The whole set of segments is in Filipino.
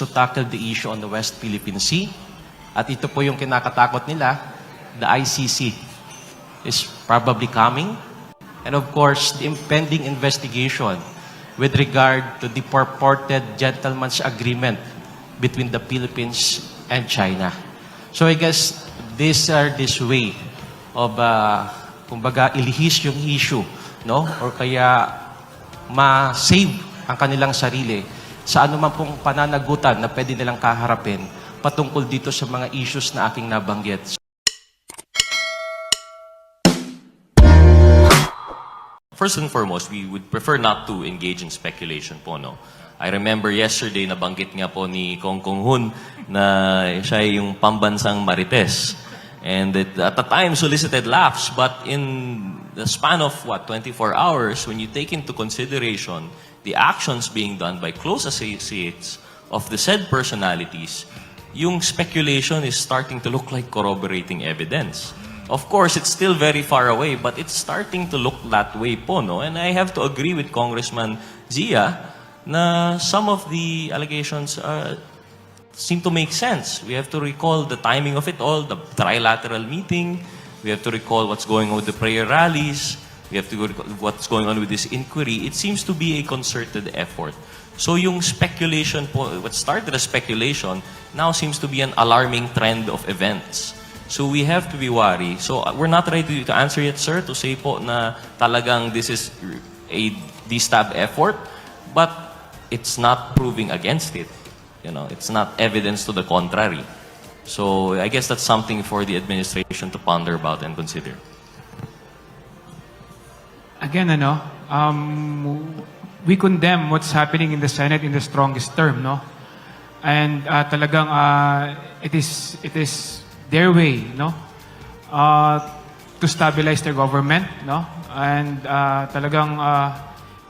to tackle the issue on the West Philippine Sea. At ito po yung kinakatakot nila, the ICC is probably coming. And of course, the impending investigation with regard to the purported gentleman's agreement between the Philippines and China. So I guess these are this way of, uh, kumbaga, ilihis yung issue, no? Or kaya ma-save ang kanilang sarili sa anuman pong pananagutan na pwede nilang kaharapin patungkol dito sa mga issues na aking nabanggit. First and foremost, we would prefer not to engage in speculation po, no? I remember yesterday, nabanggit nga po ni Kong Kong Hun na siya yung pambansang Marites. And it, at the time, solicited laughs. But in the span of, what, 24 hours, when you take into consideration the actions being done by close associates of the said personalities, yung speculation is starting to look like corroborating evidence. Of course, it's still very far away, but it's starting to look that way po, no? And I have to agree with Congressman Zia na some of the allegations uh, seem to make sense. We have to recall the timing of it all, the trilateral meeting. We have to recall what's going on with the prayer rallies. We have to recall what's going on with this inquiry. It seems to be a concerted effort. So yung speculation po, what started as speculation, now seems to be an alarming trend of events. So we have to be wary. So uh, we're not ready to answer yet, sir, to say po na talagang this is a destab effort, but it's not proving against it. You know, it's not evidence to the contrary. So I guess that's something for the administration to ponder about and consider. Again, ano, um, we condemn what's happening in the Senate in the strongest term, no? And uh, talagang uh, it is it is their way, no? Uh, to stabilize their government, no? And uh, talagang uh,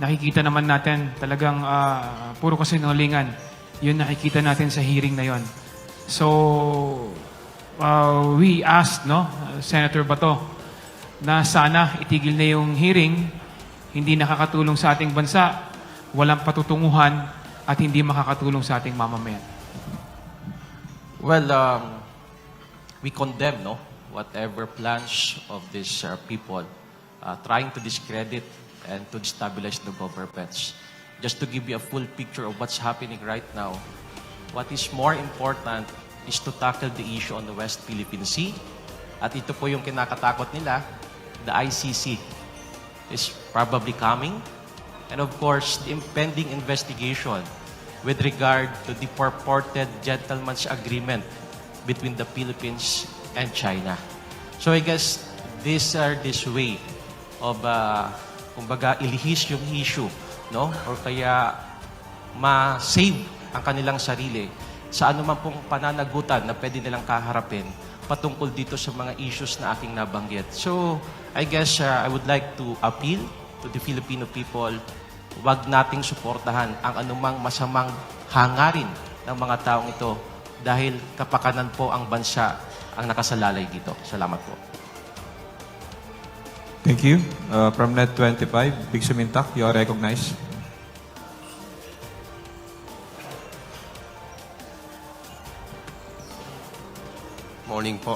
nakikita naman natin talagang uh, puro kasinungalingan. Yun nakikita natin sa hearing na yon. So uh, we asked, no, Senator Bato, na sana itigil na yung hearing, hindi nakakatulong sa ating bansa, walang patutunguhan, at hindi makakatulong sa ating mamamayan. Well, um, we condemn no whatever plans of these uh, people uh, trying to discredit and to destabilize the governments. Just to give you a full picture of what's happening right now, what is more important is to tackle the issue on the West Philippine Sea. At ito po yung kinakatakot nila, the ICC is probably coming. And of course, the impending investigation with regard to the purported gentleman's agreement between the Philippines and China. So I guess these are this way of, uh, kumbaga, ilihis yung issue, no? Or kaya ma-save ang kanilang sarili sa anuman pong pananagutan na pwede nilang kaharapin patungkol dito sa mga issues na aking nabanggit. So, I guess uh, I would like to appeal to the Filipino people, wag nating suportahan ang anumang masamang hangarin ng mga taong ito dahil kapakanan po ang bansa ang nakasalalay dito. Salamat po. Thank you. Uh, from Net 25, Big Sumintak, you are recognized. Morning po.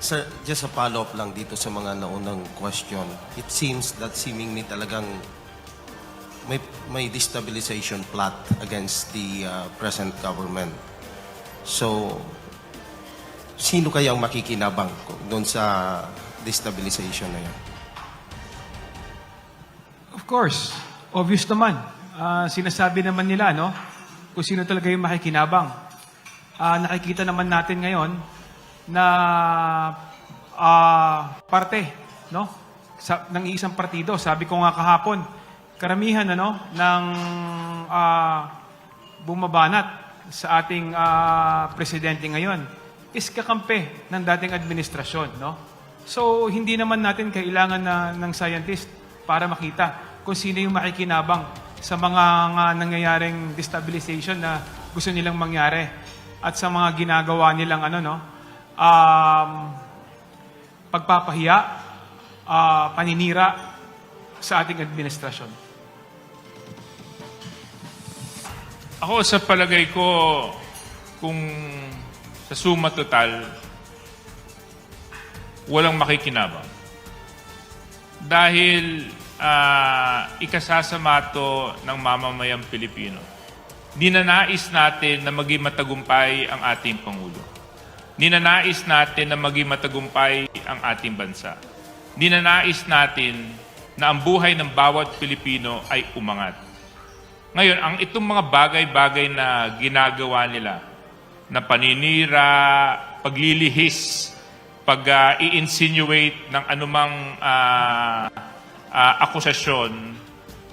Sir, just a follow-up lang dito sa mga naunang question. It seems that seemingly talagang may, may destabilization plot against the uh, present government. So, sino kaya ang makikinabang doon sa destabilization na yan? Of course, obvious naman. Ah, sinasabi naman nila, no? Kung sino talaga yung makikinabang. Ah, nakikita naman natin ngayon na ah, parte, no? Sa, ng isang partido. Sabi ko nga kahapon, karamihan ano, ng ah, bumabanat sa ating ah, presidente ngayon is kakampi ng dating administrasyon, no? So, hindi naman natin kailangan na, ng scientist para makita kung sino yung makikinabang sa mga nga nangyayaring destabilization na gusto nilang mangyari at sa mga ginagawa nilang ano no um, pagpapahiya ah, paninira sa ating administrasyon. Ako sa palagay ko, kung sa suma total, walang makikinabang. Dahil ah, ikasasama to ng mamamayang Pilipino. Ninanais natin na maging matagumpay ang ating Pangulo. Ninanais natin na maging matagumpay ang ating bansa. Ninanais natin na ang buhay ng bawat Pilipino ay umangat. Ngayon, ang itong mga bagay-bagay na ginagawa nila, na paninira, paglilihis, pag ah, i-insinuate ng anumang ah, ah, akusasyon,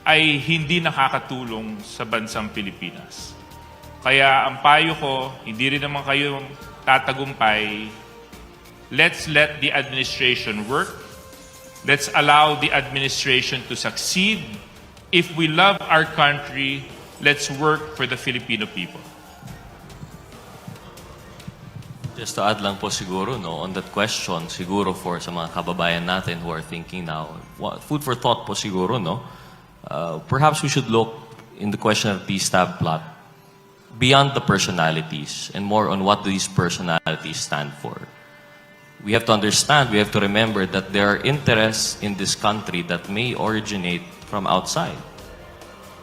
ay hindi nakakatulong sa bansang Pilipinas. Kaya ang payo ko, hindi rin naman kayo Let's let the administration work. Let's allow the administration to succeed. If we love our country, let's work for the Filipino people. Just to add lang po siguro, no, on that question, siguro for sa mga kababayan natin who are thinking now, what, food for thought po siguro, no? Uh, perhaps we should look in the question of the stab plot beyond the personalities and more on what these personalities stand for. We have to understand, we have to remember that there are interests in this country that may originate from outside.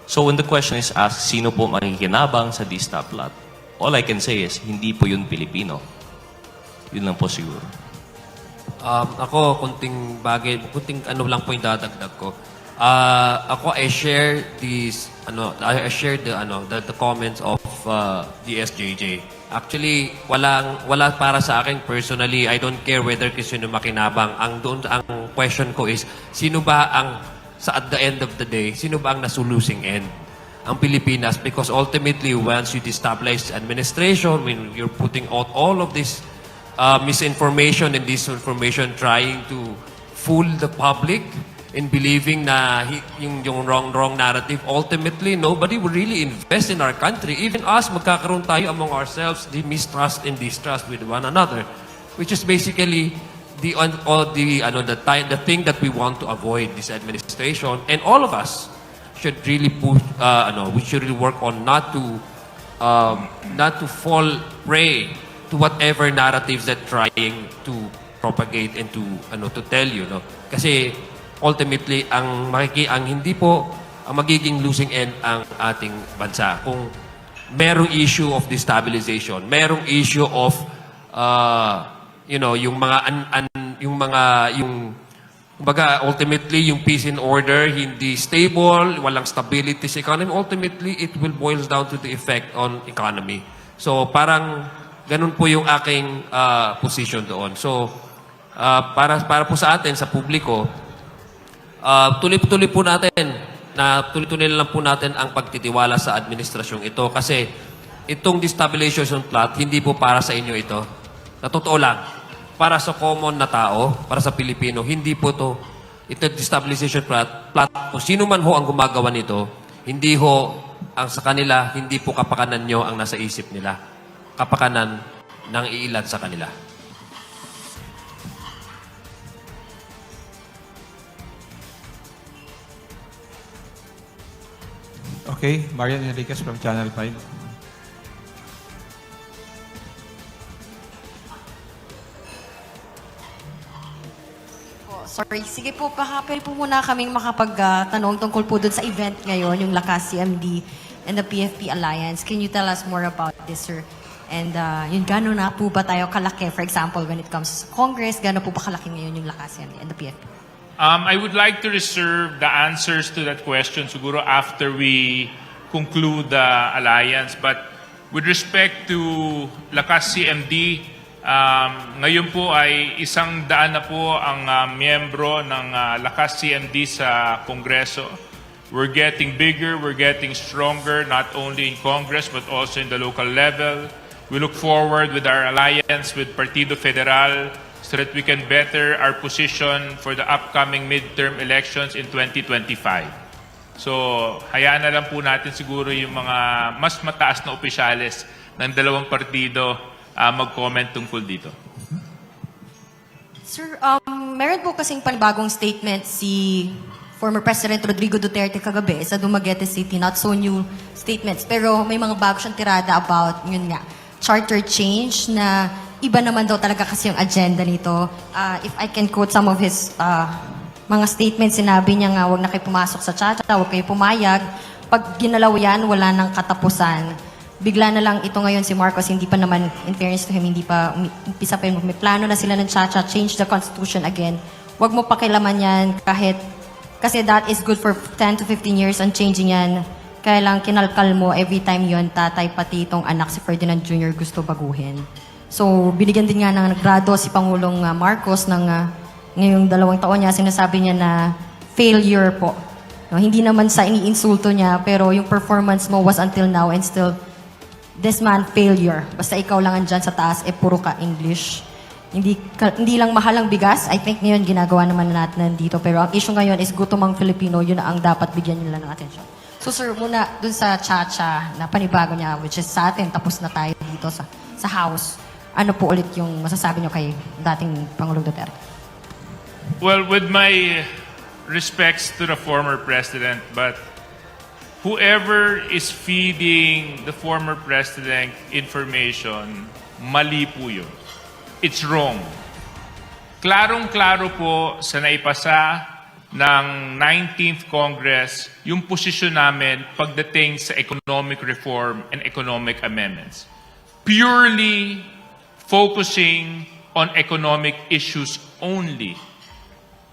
So when the question is asked, sino po makikinabang sa D-Stop plot? All I can say is, hindi po yun Pilipino. Yun lang po siguro. Um, ako, kunting bagay, kunting ano lang po yung dadagdag ko. Ah, ako, I share these, ano, I share the, ano, the, the comments of uh, the SJJ. Actually, walang, wala para sa akin personally. I don't care whether sino makinabang. Ang doon, ang question ko is, sino ba ang, sa at the end of the day, sino ba ang nasu losing end? ang Pilipinas because ultimately once you destabilize administration when you're putting out all of this uh, misinformation and disinformation trying to fool the public in believing na yung, yung wrong wrong narrative ultimately nobody will really invest in our country even us magkakaroon tayo among ourselves the mistrust and distrust with one another which is basically the on all the ano the the thing that we want to avoid this administration and all of us should really push, uh, ano, we should really work on not to, um, not to fall prey to whatever narratives that trying to propagate and to, ano, to tell you, no? Kasi ultimately, ang makiki, ang hindi po, ang magiging losing end ang ating bansa. Kung merong issue of destabilization, merong issue of, uh, you know, yung mga, an, an- yung mga, yung Kumbaga, ultimately, yung peace and order, hindi stable, walang stability sa economy, ultimately, it will boils down to the effect on economy. So, parang ganun po yung aking ah, position doon. So, ah, para, para po sa atin, sa publiko, ah, tuloy-tuloy po natin na tuloy-tuloy lang po natin ang pagtitiwala sa administrasyong ito kasi itong destabilization plot, hindi po para sa inyo ito. Sa totoo lang, para sa common na tao, para sa Pilipino, hindi po to ito destabilization plot, plot kung sino man ho ang gumagawa nito, hindi ho ang sa kanila, hindi po kapakanan nyo ang nasa isip nila. Kapakanan ng iilan sa kanila. Okay, Marian Enriquez from Channel 5. Po, Sorry, sige po, baka pwede po muna kaming makapagtanong tungkol po dun sa event ngayon, yung Lakas CMD and the PFP Alliance. Can you tell us more about this, sir? And uh, yun, gano'n na po ba tayo kalaki? For example, when it comes to Congress, gano'n po ba kalaki ngayon yung Lakas CMD and the PFP? Um, I would like to reserve the answers to that question siguro after we conclude the alliance. But with respect to Lakas CMD, um, ngayon po ay isang daan na po ang uh, miyembro ng uh, Lakas CMD sa Kongreso. We're getting bigger, we're getting stronger, not only in Congress but also in the local level. We look forward with our alliance with Partido Federal so that we can better our position for the upcoming midterm elections in 2025. So, hayaan na lang po natin siguro yung mga mas mataas na opisyales ng dalawang partido ah, mag-comment tungkol dito. Sir, um, meron po kasing panibagong statement si former President Rodrigo Duterte kagabi sa Dumaguete City. Not so new statements. Pero may mga bago siyang tirada about, yun nga, charter change na iba naman daw talaga kasi yung agenda nito. Ah, if I can quote some of his ah, mga statements, sinabi niya nga, huwag na kayo pumasok sa chacha, huwag kayo pumayag. Pag ginalaw yan, wala nang katapusan. Bigla na lang ito ngayon si Marcos, hindi pa naman, in fairness to him, hindi pa, umpisa pa yun. May plano na sila ng chacha, change the constitution again. Huwag mo pakilaman yan kahit, kasi that is good for 10 to 15 years on changing yan. Kaya lang kinalkal mo every time yon tatay pati itong anak si Ferdinand Jr. gusto baguhin. So, binigyan din nga ng grado si Pangulong ah, Marcos ng ah, ngayong dalawang taon niya, sinasabi niya na failure po. No, hindi naman sa iniinsulto niya, pero yung performance mo was until now and still this man failure. Basta ikaw lang andyan sa taas, eh puro ka English. Hindi, ka- hindi lang mahal ang bigas. I think ngayon ginagawa naman natin nandito. Pero ang issue ngayon is gutom ang Filipino. Yun ang dapat bigyan nila ng atensyon. So sir, muna dun sa Chacha na panibago niya, which is sa atin, tapos na tayo dito sa, sa House. Ano po ulit yung masasabi niyo kay dating Pangulong Duterte? Well, with my respects to the former president, but whoever is feeding the former president information, mali po yun. It's wrong. Klarong-klaro po sa naipasa ng 19th Congress yung posisyon namin pagdating sa economic reform and economic amendments. Purely focusing on economic issues only.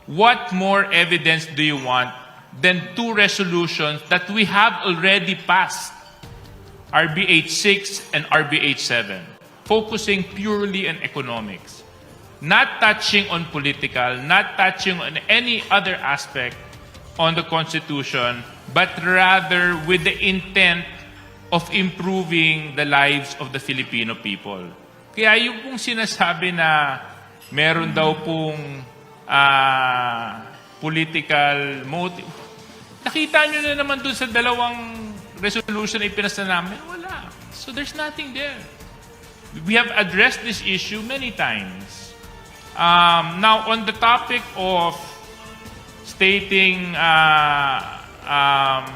What more evidence do you want than two resolutions that we have already passed? RBH 6 and RBH 7, focusing purely on economics, not touching on political, not touching on any other aspect on the Constitution, but rather with the intent of improving the lives of the Filipino people. Kaya yung pong sinasabi na meron daw pong ah, political motive, nakita nyo na naman dun sa dalawang resolution na ipinasa namin, wala. So there's nothing there. We have addressed this issue many times. Um, now, on the topic of stating uh, um,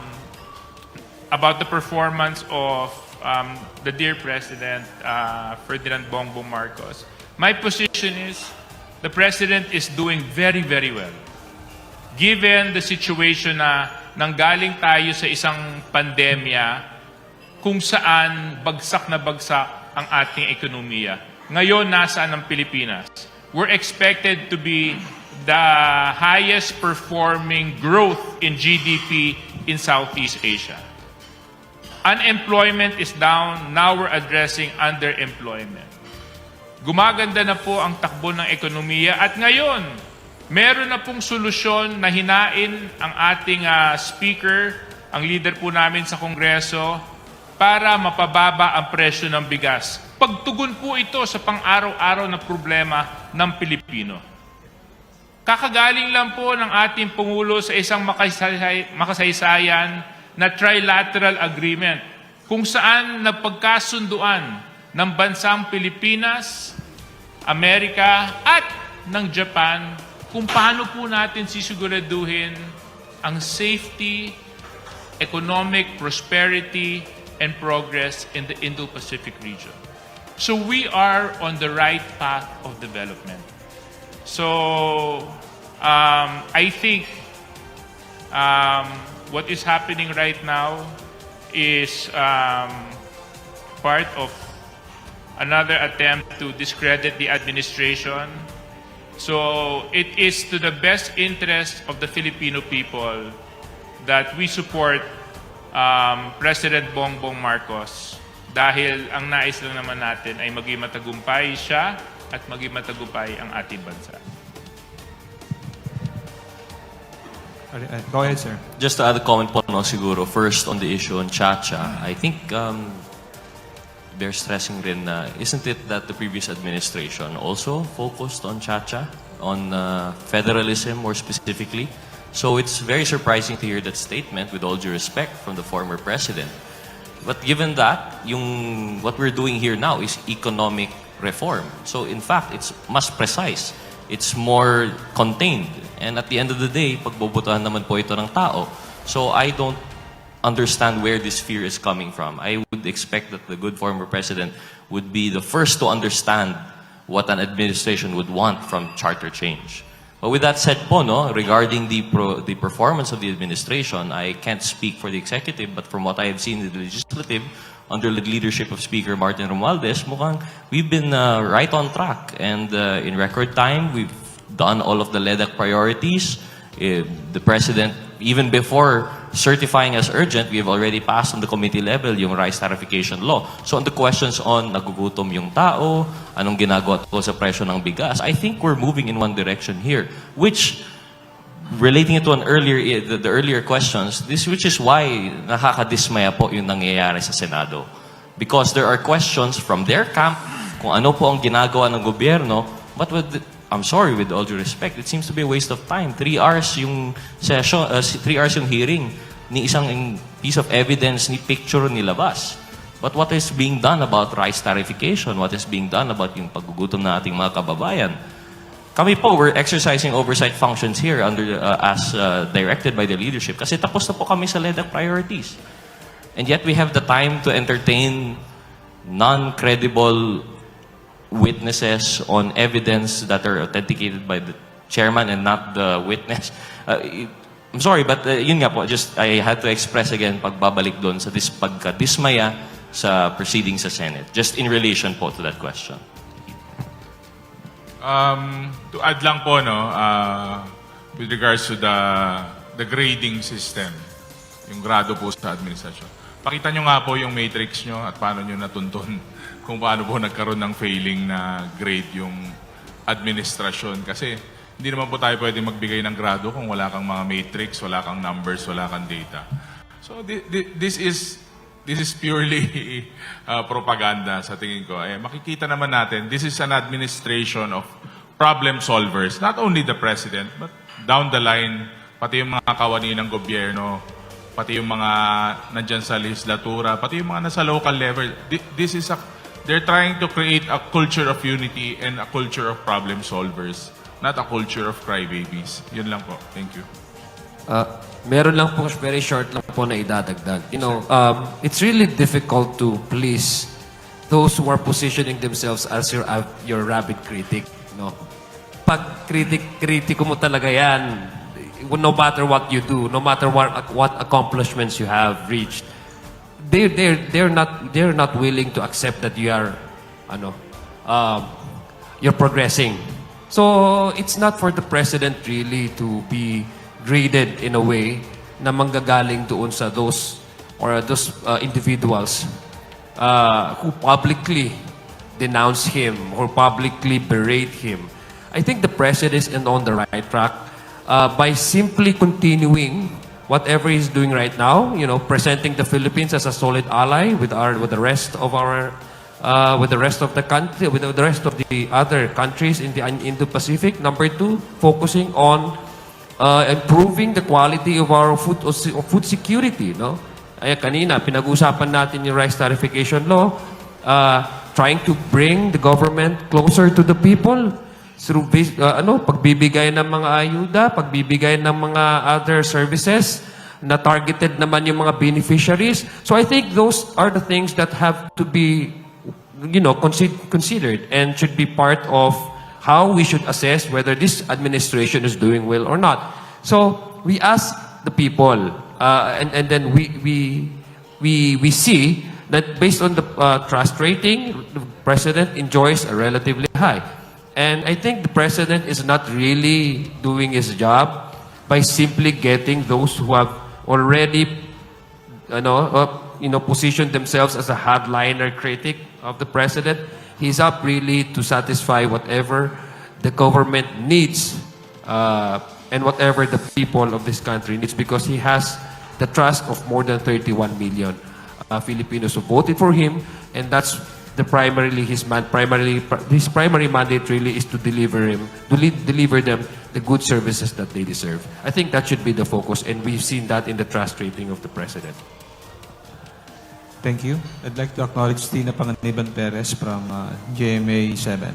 about the performance of um, the dear President uh, Ferdinand Bongbong Marcos, my position is the President is doing very, very well given the situation na nanggaling tayo sa isang pandemya kung saan bagsak na bagsak ang ating ekonomiya. Ngayon, nasaan ang Pilipinas? We're expected to be the highest performing growth in GDP in Southeast Asia. Unemployment is down. Now we're addressing underemployment. Gumaganda na po ang takbo ng ekonomiya at ngayon, meron na pong solusyon na hinain ang ating ah, speaker, ang leader po namin sa Kongreso, para mapababa ang presyo ng bigas. Pagtugon po ito sa pang-araw-araw na problema ng Pilipino. Kakagaling lang po ng ating Pangulo sa isang makasay- makasaysayan na trilateral agreement kung saan napagkasunduan ng bansang Pilipinas, Amerika at ng Japan kung paano po natin sisiguraduhin ang safety, economic prosperity, and progress in the Indo-Pacific region. So we are on the right path of development. So um, I think um, what is happening right now is um, part of another attempt to discredit the administration. So it is to the best interest of the Filipino people that we support um, President Bongbong Marcos dahil ang nais lang naman natin ay maging matagumpay siya at maging matagumpay ang ating bansa. Go ahead, sir. Just to add a comment po no, siguro, first on the issue on Chacha, I think um, they're stressing rin na, isn't it that the previous administration also focused on Chacha, on uh, federalism more specifically? So it's very surprising to hear that statement, with all due respect, from the former president. But given that, yung, what we're doing here now is economic reform. So in fact, it's much precise. It's more contained. And at the end of the day, pagbobotohan naman po ito ng tao. So I don't understand where this fear is coming from. I would expect that the good former president would be the first to understand what an administration would want from charter change. But with that said po, no, regarding the, pro, the performance of the administration, I can't speak for the executive, but from what I have seen in the legislative, under the leadership of Speaker Martin Romualdez, mukhang we've been uh, right on track. And uh, in record time, we've done all of the LEDAC priorities. Eh, the President, even before certifying as urgent, we have already passed on the committee level yung rice tarification law. So on the questions on nagugutom yung tao, anong ginagawa ko sa presyo ng bigas, I think we're moving in one direction here, which relating it to an earlier the, the earlier questions, this which is why nakakadismaya po yung nangyayari sa Senado. Because there are questions from their camp kung ano po ang ginagawa ng gobyerno, but with I'm sorry, with all due respect, it seems to be a waste of time. Three hours yung session, uh, three hours yung hearing, ni isang piece of evidence, ni picture nilabas. But what is being done about rice tarification? What is being done about yung paggugutom na ating mga kababayan? Kami po, we're exercising oversight functions here under uh, as uh, directed by the leadership kasi tapos na po kami sa LEDAC priorities. And yet we have the time to entertain non-credible witnesses on evidence that are authenticated by the chairman and not the witness. Uh, I'm sorry, but uh, yun nga po, just I had to express again pagbabalik doon sa dis pagka-dismaya sa proceedings sa Senate. Just in relation po to that question. Um, to add lang po, no, uh, with regards to the, the grading system, yung grado po sa administrasyon. Pakita nyo nga po yung matrix nyo at paano nyo natuntun kung paano po nagkaroon ng failing na grade yung administrasyon. Kasi hindi naman po tayo pwede magbigay ng grado kung wala kang mga matrix, wala kang numbers, wala kang data. So thi- thi- this is this is purely uh, propaganda sa tingin ko. Eh, makikita naman natin, this is an administration of problem solvers. Not only the president, but down the line, pati yung mga kawani ng gobyerno, pati yung mga nandyan sa legislatura, pati yung mga nasa local level. Thi- This is a, they're trying to create a culture of unity and a culture of problem solvers, not a culture of crybabies. Yun lang po. Thank you. Uh, meron lang po, very short lang po na idadagdag. You know, um, it's really difficult to please those who are positioning themselves as your uh, your rabid critic. No? Pag critic, kritiko mo talaga yan, no matter what you do, no matter what what accomplishments you have reached, they they're they're not they're not willing to accept that you are ano um, you're progressing. So it's not for the president really to be graded in a way na manggagaling doon sa those or those uh, individuals uh, who publicly denounce him or publicly berate him. I think the president is on the right track uh, by simply continuing whatever he's doing right now, you know, presenting the Philippines as a solid ally with our with the rest of our uh, with the rest of the country, with the rest of the other countries in the Indo-Pacific. Number two, focusing on uh, improving the quality of our food of food security, no? Ay kanina pinag-usapan natin yung rice tarification law, uh, trying to bring the government closer to the people through uh, ano pagbibigay ng mga ayuda, pagbibigay ng mga other services na targeted naman yung mga beneficiaries. So I think those are the things that have to be you know consi- considered and should be part of how we should assess whether this administration is doing well or not. So we ask the people uh, and and then we we we we see that based on the uh, trust rating, the president enjoys a relatively high. And I think the president is not really doing his job by simply getting those who have already you know, uh, you know, positioned themselves as a hardliner critic of the president. He's up really to satisfy whatever the government needs uh, and whatever the people of this country needs because he has the trust of more than 31 million uh, Filipinos who voted for him and that's the primarily his man primarily his primary mandate really is to deliver him to lead, deliver them the good services that they deserve. I think that should be the focus and we've seen that in the trust rating of the president. Thank you. I'd like to acknowledge Tina Panganiban Perez from uh, GMA 7.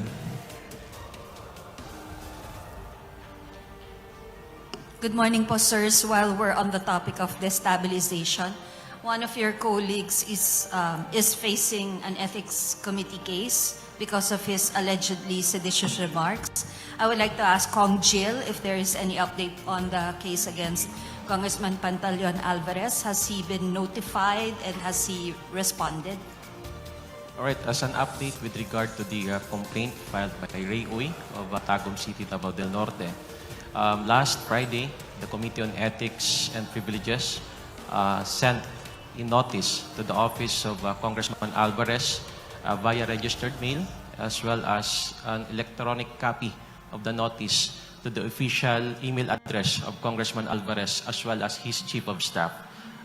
Good morning po, sirs. While we're on the topic of destabilization, one of your colleagues is, um, is facing an ethics committee case because of his allegedly seditious remarks. I would like to ask Kong Jill if there is any update on the case against Congressman Pantaleon Alvarez. Has he been notified and has he responded? All right, as an update with regard to the uh, complaint filed by Ray Uy of uh, Tagum City, Davao del Norte, um, last Friday, the Committee on Ethics and Privileges uh, sent a notice to the office of uh, Congressman Alvarez uh, via registered mail as well as an electronic copy of the notice to the official email address of Congressman Alvarez as well as his chief of staff.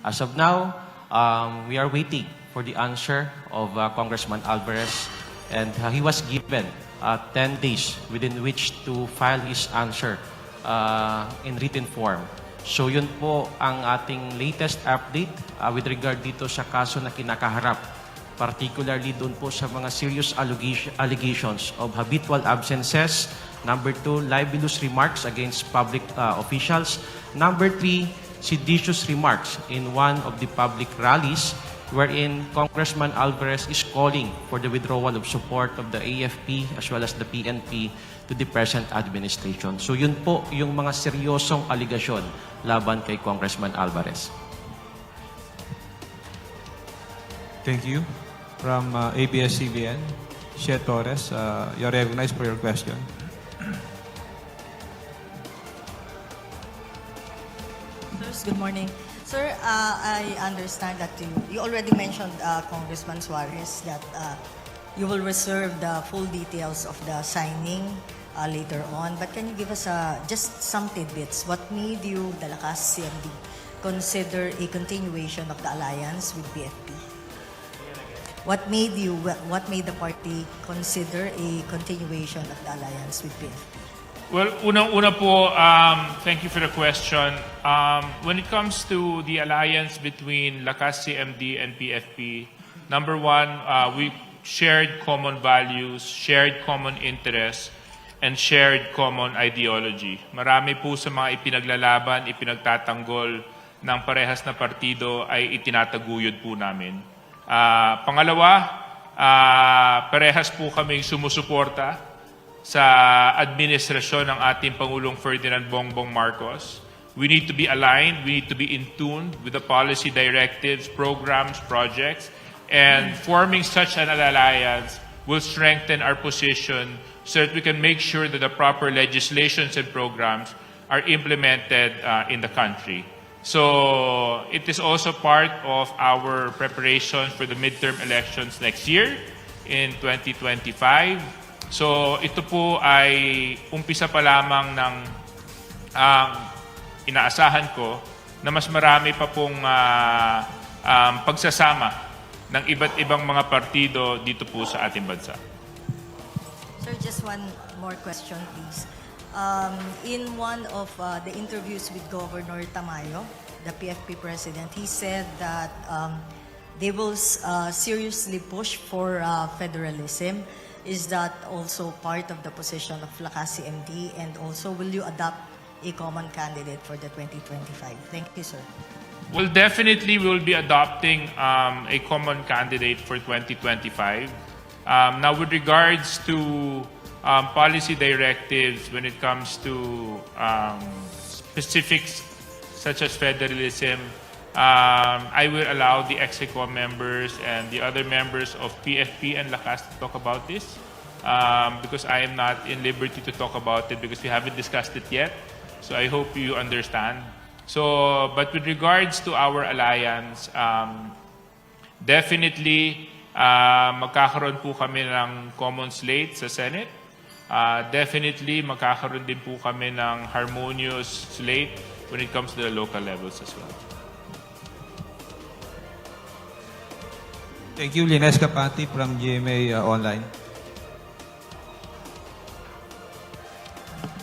As of now, um, we are waiting for the answer of uh, Congressman Alvarez, and uh, he was given uh, 10 days within which to file his answer uh, in written form. So yun po ang ating latest update uh, with regard dito sa kaso na kinakaharap particularly doon po sa mga serious allegation- allegations of habitual absences. Number two, libelous remarks against public uh, officials. Number three, seditious remarks in one of the public rallies wherein Congressman Alvarez is calling for the withdrawal of support of the AFP as well as the PNP to the present administration. So yun po yung mga seryosong aligasyon laban kay Congressman Alvarez. Thank you. From uh, ABS-CBN, Shea Torres, uh, you're recognized for your question. Sirs, good morning. Sir, uh, I understand that you, you already mentioned, uh, Congressman Suarez, that uh, you will reserve the full details of the signing uh, later on. But can you give us uh, just some tidbits? What made you, the Lakas CMD, consider a continuation of the alliance with BFP? What made you, what made the party consider a continuation of the alliance with BFP? Well, unang-una po, um, thank you for the question. Um, when it comes to the alliance between Lakas CMD and PFP, number one, uh, we shared common values, shared common interests, and shared common ideology. Marami po sa mga ipinaglalaban, ipinagtatanggol ng parehas na partido ay itinataguyod po namin. Ah, pangalawa, ah, parehas po kaming sumusuporta sa administrasyon ng ating Pangulong Ferdinand Bongbong Marcos. We need to be aligned, we need to be in tune with the policy directives, programs, projects, and forming such an alliance will strengthen our position so that we can make sure that the proper legislations and programs are implemented uh, in the country. So it is also part of our preparation for the midterm elections next year in 2025. So ito po ay umpisa pa lamang ng ang inaasahan ko na mas marami pa pong ah, um, pagsasama ng iba't ibang mga partido dito po sa ating bansa. Sir, just one more question, please. Um, in one of uh, the interviews with Governor Tamayo, the PFP president, he said that um, they will uh, seriously push for uh, federalism. Is that also part of the position of Lakas CMD? And also, will you adopt a common candidate for the 2025? Thank you, sir. Well, definitely we will be adopting um, a common candidate for 2025. Um, now, with regards to um, policy directives when it comes to um, specifics such as federalism, um, I will allow the EXECO members and the other members of PFP and Lakas to talk about this um, because I am not in liberty to talk about it because we haven't discussed it yet. So I hope you understand. So, but with regards to our alliance, um, definitely uh, magkakaroon po kami ng common slate sa Senate. Uh, definitely magkakaroon din po kami ng harmonious slate when it comes to the local levels as well. Thank you, Lines Capati from GMA uh, Online.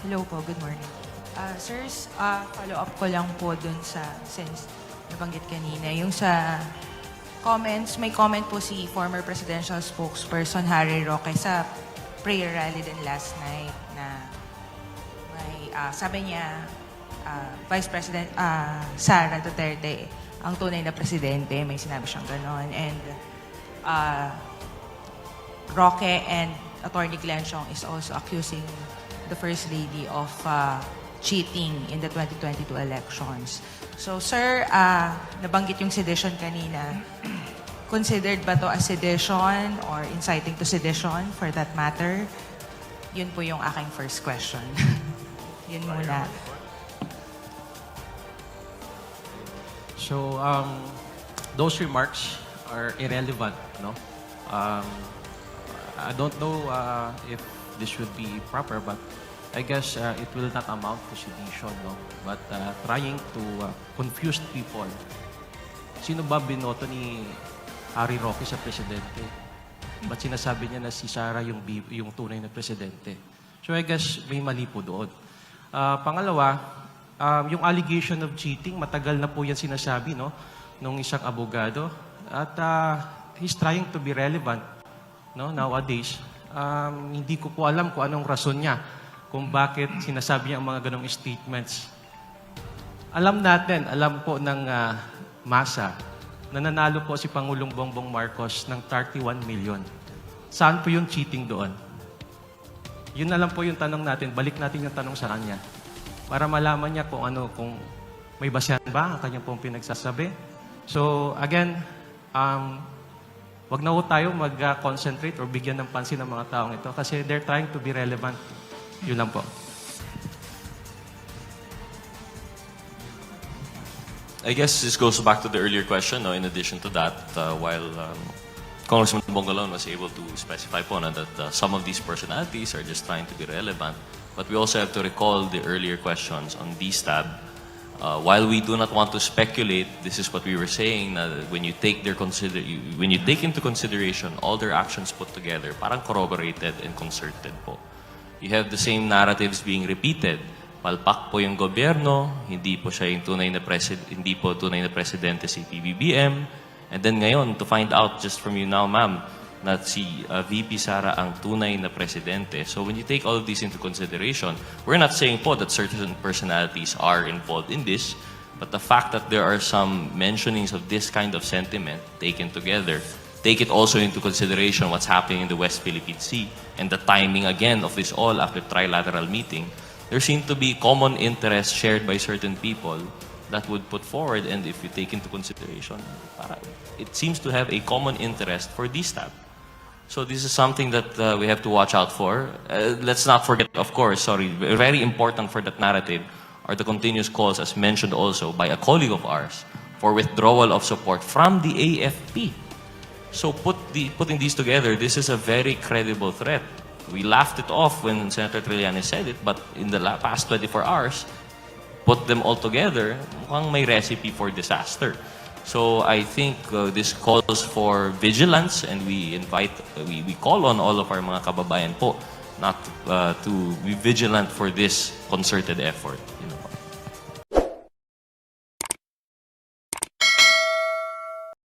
Hello po, good morning. Ah, sirs, ah, follow up ko lang po dun sa, since nabanggit kanina, yung sa comments, may comment po si former presidential spokesperson Harry Roque sa prayer rally din last night na may, ah, sabi niya, ah, Vice President ah, Sara Duterte ang tunay na presidente. May sinabi siyang ganon. And ah, Roque and Attorney Glenn Chong is also accusing the First Lady of uh, cheating in the 2022 elections. So, sir, uh, nabanggit yung sedition kanina. Considered ba to as sedition or inciting to sedition for that matter? Yun po yung aking first question. Yun muna. So, um, those remarks are irrelevant, no? Um, I don't know uh, if this would be proper, but I guess uh, it will not amount to sedition, no? But uh, trying to uh, confuse people. Sino ba binoto ni Harry Roque sa presidente? Ba't sinasabi niya na si Sara yung, yung tunay na presidente? So I guess may mali po doon. Ah, pangalawa, um, yung allegation of cheating, matagal na po yan sinasabi, no? Nung isang abogado. At ah, he's trying to be relevant, no? Nowadays. Um, hindi ko po alam kung anong rason niya kung bakit sinasabi niya ang mga ganong statements. Alam natin, alam po ng ah, masa na nanalo po si Pangulong Bongbong Marcos ng 31 million. Saan po yung cheating doon? Yun na lang po yung tanong natin. Balik natin yung tanong sa kanya. Para malaman niya kung ano, kung may basehan ba ang kanyang pong pinagsasabi. So, again, um, wag na po tayo mag-concentrate or bigyan ng pansin ng mga taong ito kasi they're trying to be relevant. Yun lang po. I guess this goes back to the earlier question. No? In addition to that, uh, while um, Congressman Bongalon was able to specify po na that uh, some of these personalities are just trying to be relevant, but we also have to recall the earlier questions on DSTAB. Uh, while we do not want to speculate, this is what we were saying, na when you take their consider, you, when you take into consideration all their actions put together, parang corroborated and concerted po. You have the same narratives being repeated. Palpak po yung gobyerno, hindi po siya yung tunay na presid hindi po tunay na presidente si PBBM. And then ngayon, to find out just from you now, ma'am, na si uh, VP Sara ang tunay na presidente. So when you take all of these into consideration, we're not saying po that certain personalities are involved in this, but the fact that there are some mentionings of this kind of sentiment taken together, take it also into consideration what's happening in the West Philippine Sea and the timing again of this all after trilateral meeting. There seem to be common interests shared by certain people that would put forward and if you take into consideration, it seems to have a common interest for DSTAB. So this is something that uh, we have to watch out for. Uh, let's not forget, of course, sorry, very important for that narrative are the continuous calls, as mentioned also by a colleague of ours, for withdrawal of support from the AFP. So put the, putting these together, this is a very credible threat. We laughed it off when Senator Trillanes said it, but in the past 24 hours, put them all together, mukhang may recipe for disaster. So I think uh, this calls for vigilance and we invite, uh, we, we call on all of our mga kababayan po not uh, to be vigilant for this concerted effort.